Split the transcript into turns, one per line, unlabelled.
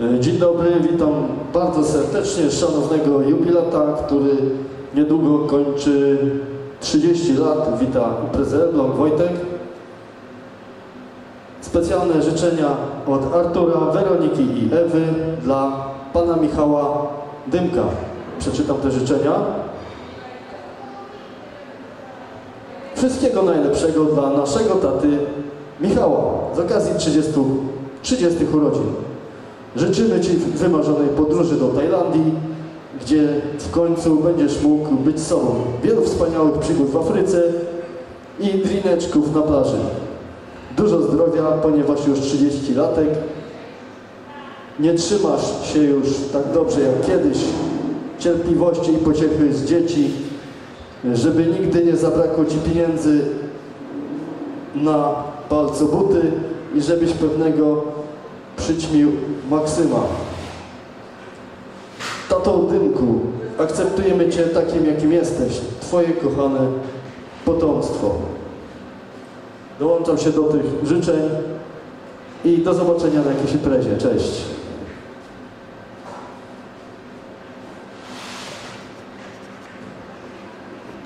E, Dzień dobry, witam bardzo serdecznie szanownego jubilata, który niedługo kończy 30 lat. Wita imprezę Wojtek. Specjalne życzenia od Artura, Weroniki i Ewy dla pana Michała Dymka. Przeczytam te życzenia. Wszystkiego najlepszego dla naszego taty Michała z okazji 30, 30 urodzin. Życzymy Ci wymarzonej podróży do Tajlandii, gdzie w końcu będziesz mógł być sobą. Wielu wspaniałych przygód w Afryce i drineczków na plaży. Dużo zdrowia, ponieważ już 30 latek. Nie trzymasz się już tak dobrze jak kiedyś. Cierpliwości i pociechy z dzieci, żeby nigdy nie zabrakło Ci pieniędzy na palcobuty i żebyś pewnego przyćmił Maksyma. Tato Dymku, akceptujemy Cię takim, jakim jesteś, Twoje kochane potomstwo. Dołączam się do tych życzeń i do zobaczenia na jakiejś imprezie. Cześć.